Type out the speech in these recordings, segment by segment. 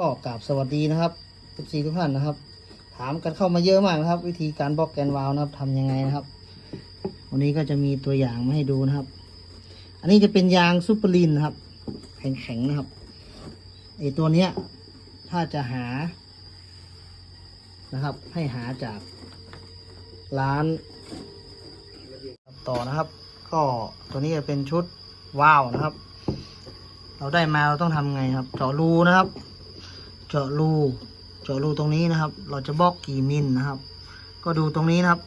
ก็กราบสวัสดีนะครับทุกสีทุกท่านนะครับ ถามกันเข้ามาเยอะมากนะครับ วิธีการบล็อกแกนวาล์วนะครับทำยังไงนะครับ วันนี้ก็จะมีตัวอย่างมาให้ดูนะครับ อันนี้จะเป็นยางซูเปอร์ลินนะครับ แข็งๆนะครับไอตัวเนี้ยถ้าจะหานะครับ ให้หาจากร้านต่อนะครับ ก็ตัวนี้จะเป็นชุดว้าวนะครับ เราได้มาเราต้องทำไงครับเจาะรูนะครับ จาะรูเจาะรูตรงนี้นะครับ เราจะบล็อกกี่มิลนะครับ ก็ดูตรงนี้นะครับ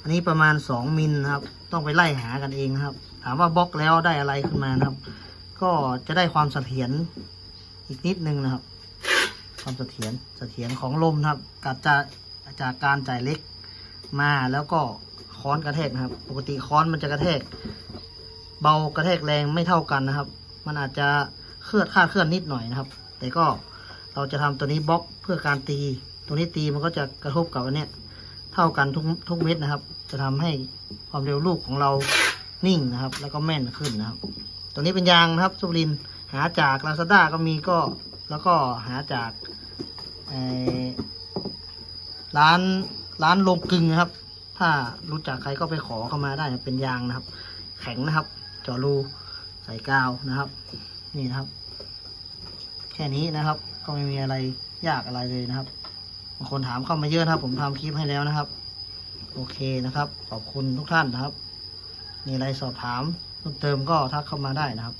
อันนี้ประมาณสองมิลนะครับ ต้องไปไล่หากันเองนะครับ ถามว่าบล็อกแล้วได้อะไรขึ้นมานะครับ ก็จะได้ความเสถียรอีกนิดนึงนะครับ ความเสถียรเสถียรของลมนะครับกับจากจากการจ่ายเล็กมาแล้วก็ค้อนกระแทกนะครับ ปกติค้อนมันจะกระแทก เบากระแทกแรงไม่เท่ากันนะครับ มันอาจจะเคลื่อนคลาดเคลื่อนนิดหน่อยนะครับ แต่ก็เราจะทำตัวนี้บล็อกเพื่อการตี ตัวนี้ตีมันก็จะกระทบกับอันเนี้ยเท่ากันทุกทุกเม็ดนะครับ จะทำให้ความเร็วลูกของเรานิ่งนะครับ แล้วก็แม่นขึ้นนะครับ ตัวนี้เป็นยางนะครับสุรินหาจากลาซาด้าก็มีก็แล้วก็หาจากร้านร้านโรงกึงนะครับ ถ้ารู้จักใครก็ไปขอเข้ามาได้เป็นยางนะครับ แข็งนะครับเจาะรูใส่กาวนะครับ นี่นะครับ ค่นี้นะครับ ก็ไม่มีอะไรยากอะไรเลยนะครับบางคนถามเข้ามาเยอะนะครับ ผมทำคลิปให้แล้วนะครับ โอเคนะครับ ขอบคุณทุกท่านนะครับ มีอะไรสอบถามเพิ่มเติมก็ทักเข้ามาได้นะครับ